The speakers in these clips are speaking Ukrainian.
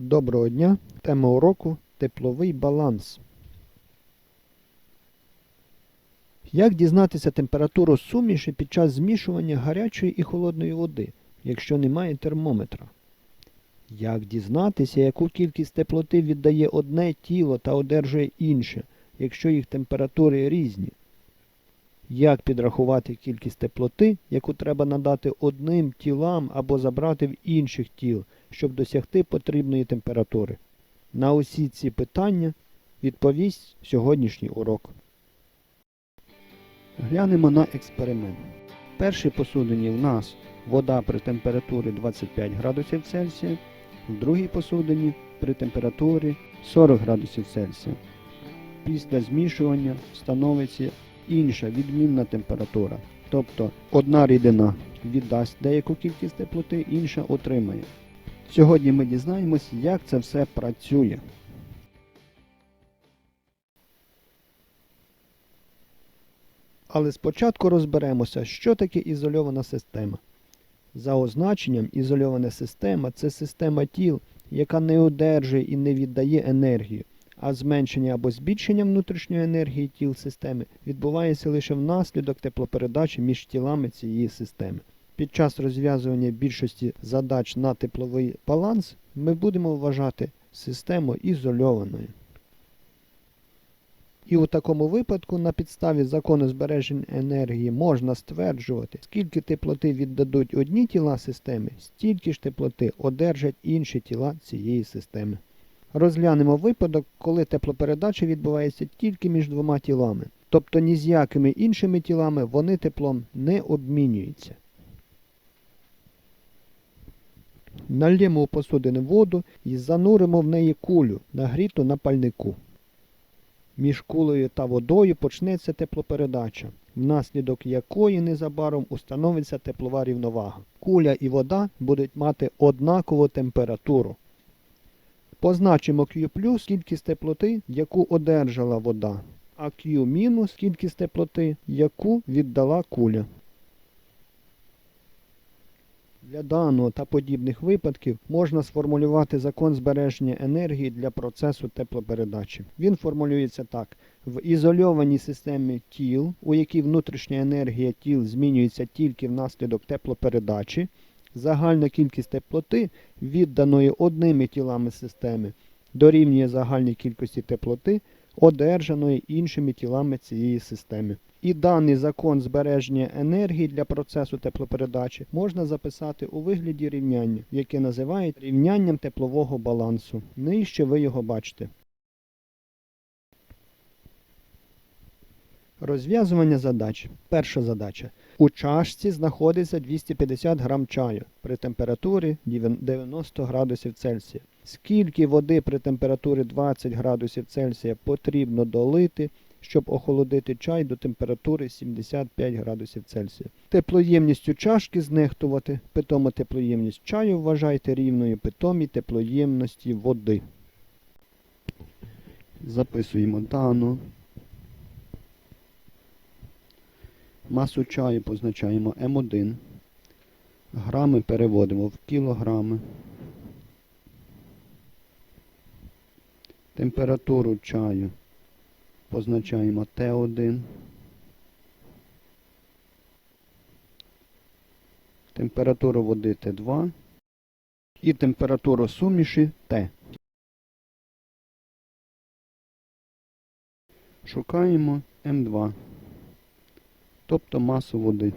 Доброго дня! Тема уроку тепловий баланс. Як дізнатися температуру суміші під час змішування гарячої і холодної води, якщо немає термометра? Як дізнатися, яку кількість теплоти віддає одне тіло та одержує інше, якщо їх температури різні? Як підрахувати кількість теплоти, яку треба надати одним тілам або забрати в інших тіл, щоб досягти потрібної температури? На усі ці питання відповість сьогоднішній урок. Глянемо на експеримент. В першій посудині в нас вода при температурі 25 градусів Цельсія, в другій посудині при температурі 40 градусів Цельсія. Після змішування становиться інша відмінна температура. Тобто одна рідина віддасть деяку кількість теплоти, інша отримає. Сьогодні ми дізнаємось, як це все працює. Але спочатку розберемося, що таке ізольована система. За означенням, ізольована система це система тіл, яка не одержує і не віддає енергію, а зменшення або збільшення внутрішньої енергії тіл системи відбувається лише внаслідок теплопередачі між тілами цієї системи. Під час розв'язування більшості задач на тепловий баланс ми будемо вважати систему ізольованою. І у такому випадку на підставі закону збереження енергії можна стверджувати, скільки теплоти віддадуть одні тіла системи, стільки ж теплоти одержать інші тіла цієї системи. Розглянемо випадок, коли теплопередача відбувається тільки між двома тілами, тобто ні з якими іншими тілами вони теплом не обмінюються. Нальємо у посудину воду і зануримо в неї кулю, нагріту на пальнику. Між кулею та водою почнеться теплопередача, внаслідок якої незабаром установиться теплова рівновага. Куля і вода будуть мати однакову температуру. Позначимо Q кількість теплоти, яку одержала вода, а Q кількість теплоти, яку віддала куля. Для даного та подібних випадків можна сформулювати закон збереження енергії для процесу теплопередачі. Він формулюється так: в ізольованій системі тіл, у якій внутрішня енергія тіл змінюється тільки внаслідок теплопередачі, загальна кількість теплоти, відданої одними тілами системи, дорівнює загальній кількості теплоти, одержаної іншими тілами цієї системи. І даний закон збереження енергії для процесу теплопередачі можна записати у вигляді рівняння, яке називають рівнянням теплового балансу. Нижче ви його бачите. Розв'язування задач. Перша задача. У чашці знаходиться 250 грам чаю при температурі 90 градусів Цельсія. Скільки води при температурі 20 градусів Цельсія потрібно долити, щоб охолодити чай до температури 75 градусів Цельсія. Теплоємністю чашки знехтувати. Питому теплоємність чаю вважайте рівною питомій теплоємності води. Записуємо дану. Масу чаю позначаємо М1. Грами переводимо в кілограми. Температуру чаю позначаємо Т1. Температуру води Т2 і температуру суміші Т. Шукаємо М2, тобто масу води.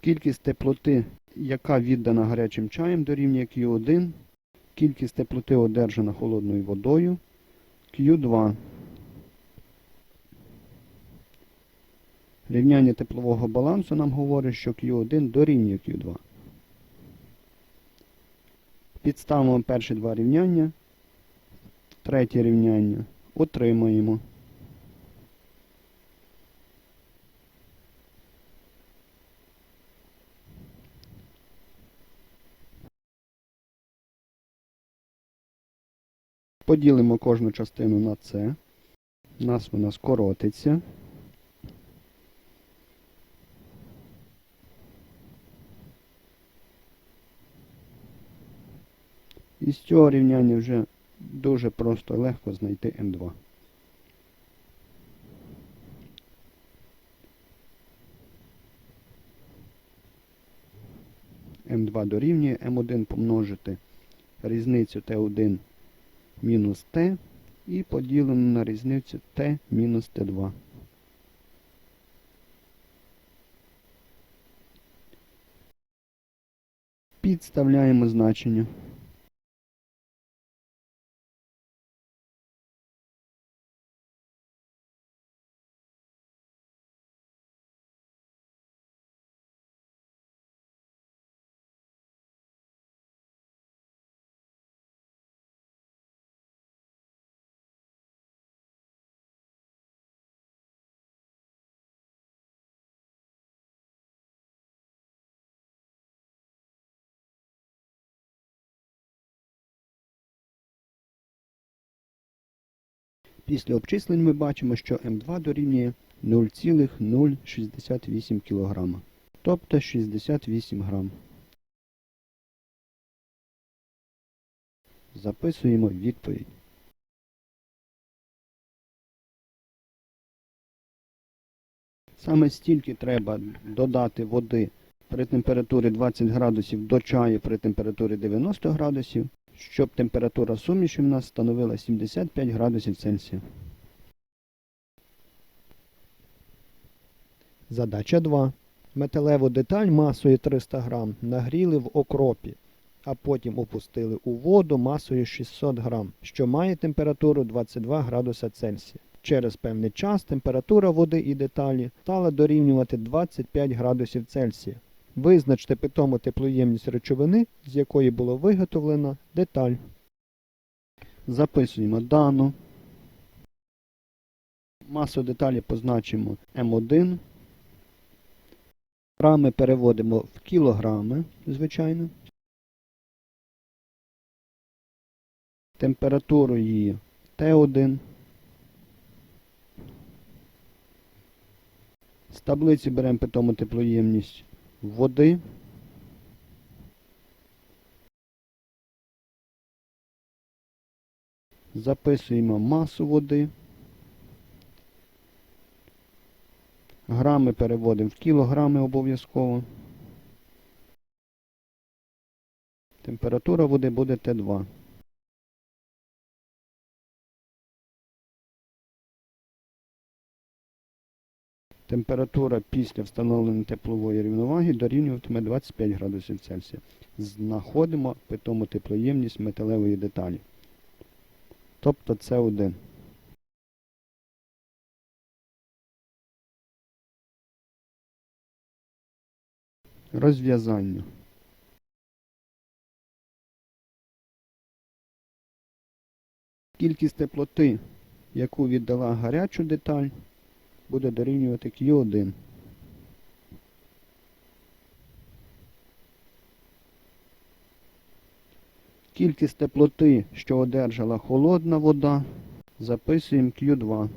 Кількість теплоти, яка віддана гарячим чаєм, дорівнює Q1. Кількість теплоти одержана холодною водою Q2. Рівняння теплового балансу нам говорить, що Q1 дорівнює Q2. Підставимо перші два рівняння. Третє рівняння. Отримаємо. Поділимо кожну частину на це. У нас вона скоротиться. І з цього рівняння вже дуже просто і легко знайти М2. М2 дорівнює М1 помножити різницю Т1 мінус Т і поділимо на різницю Т мінус Т2. Підставляємо значення. Після обчислень ми бачимо, що М2 дорівнює 0,068 кг, тобто 68 грам. Записуємо відповідь. Саме стільки треба додати води при температурі 20 градусів до чаю при температурі 90 градусів, щоб температура суміші в нас становила 75 градусів Цельсія. Задача 2. Металеву деталь масою 300 грам нагріли в окропі, а потім опустили у воду масою 600 грам, що має температуру 22 градуса Цельсія. Через певний час температура води і деталі стала дорівнювати 25 градусів Цельсія. Визначте питому теплоємність речовини, з якої було виготовлена деталь. Записуємо дану. Масу деталі позначимо М1. Грами переводимо в кілограми, звичайно. Температуру її Т1. З таблиці беремо питому теплоємність води. Записуємо масу води. Грами переводимо в кілограми обов'язково. Температура води буде Т2. Температура після встановлення теплової рівноваги дорівнюватиме 25 градусів Цельсія. Знаходимо питому теплоємність металевої деталі. Тобто С1. Розв'язання. Кількість теплоти, яку віддала гарячу деталь, буде дорівнювати Q1. Кількість теплоти, що одержала холодна вода, записуємо Q2.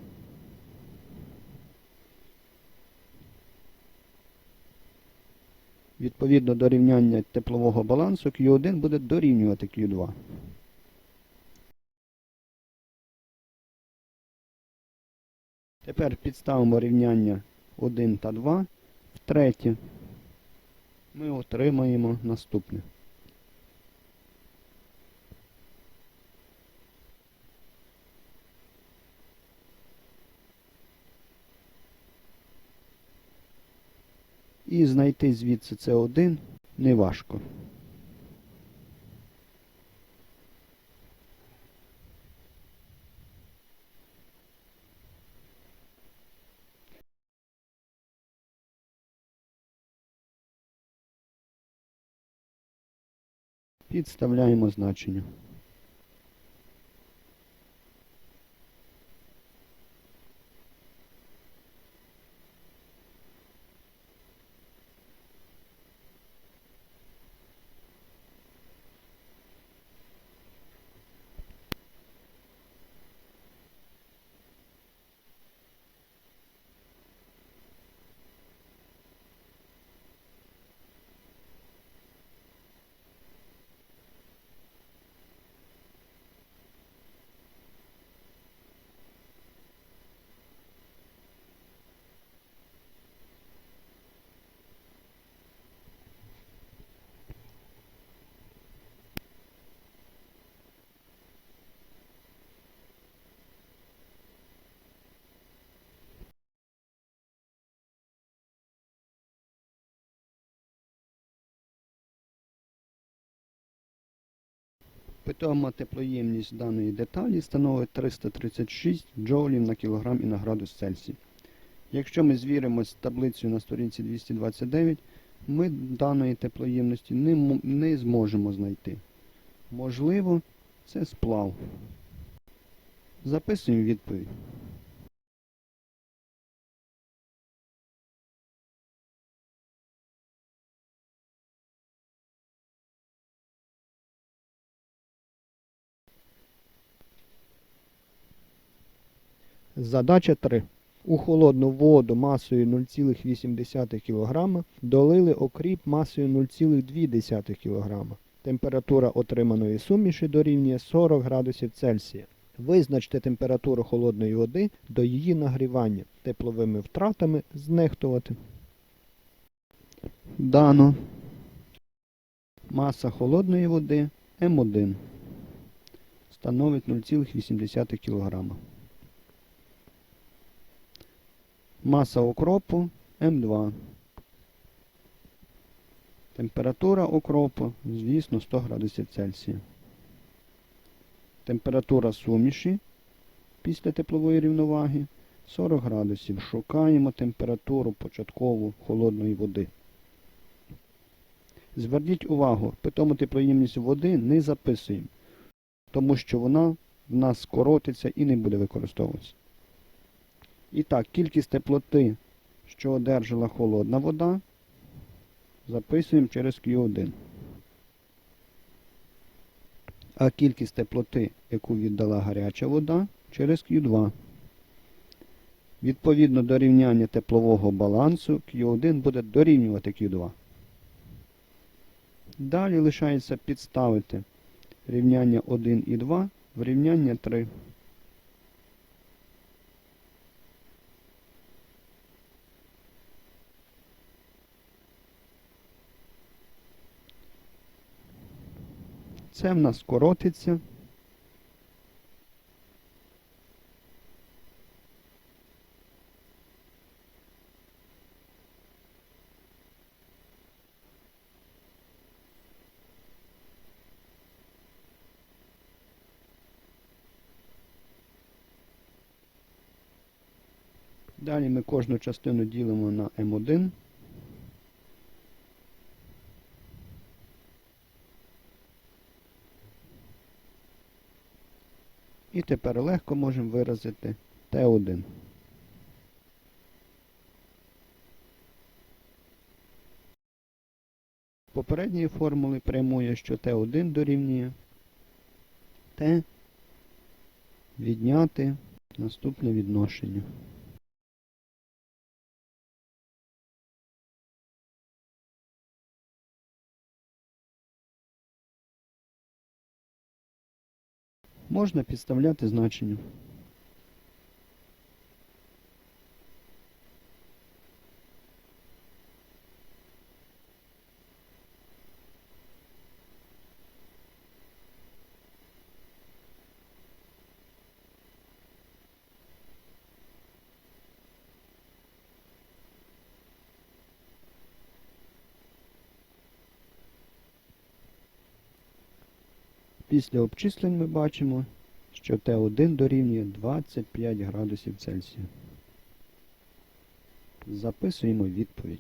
Відповідно до рівняння теплового балансу Q1 буде дорівнювати Q2. Тепер підставимо рівняння 1 та 2 втретє. Ми отримаємо наступне. І знайти звідси це 1 неважко. Підставляємо значення. Питома теплоємність даної деталі становить 336 джоулів на кілограм і на градус Цельсія. Якщо ми звіримось з таблицею на сторінці 229, ми даної теплоємності не, не зможемо знайти. Можливо, це сплав. Записуємо відповідь. Задача 3. У холодну воду масою 0,8 кг долили окріп масою 0,2 кг. Температура отриманої суміші дорівнює 40 градусів Цельсія. Визначте температуру холодної води до її нагрівання. Тепловими втратами знехтувати. Дано. Маса холодної води М1 становить 0,8 кг. Маса окропу М2. Температура окропу, звісно, 100 градусів Цельсія. Температура суміші після теплової рівноваги 40 градусів. Шукаємо температуру початкову холодної води. Зверніть увагу, питому теплоємність води не записуємо, тому що вона в нас скоротиться і не буде використовуватися. І так, кількість теплоти, що одержала холодна вода, записуємо через Q1. А кількість теплоти, яку віддала гаряча вода, через Q2. Відповідно до рівняння теплового балансу, Q1 буде дорівнювати Q2. Далі лишається підставити рівняння 1 і 2 в рівняння 3. Це в нас скоротиться. Далі ми кожну частину ділимо на М1. І тепер легко можемо виразити Т1. Попередньої формули прямує, що Т1 дорівнює Т відняти наступне відношення. Можна підставляти значення. Після обчислень ми бачимо, що Т1 дорівнює 25 градусів Цельсія. Записуємо відповідь.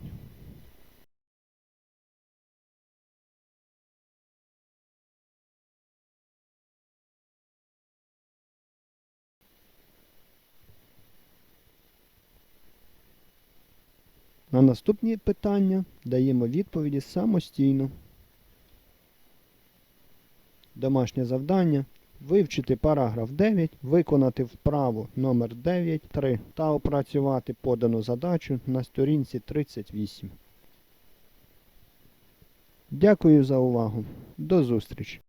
На наступні питання даємо відповіді самостійно. Домашнє завдання вивчити параграф 9, виконати вправу номер 9.3 та опрацювати подану задачу на сторінці 38. Дякую за увагу. До зустрічі!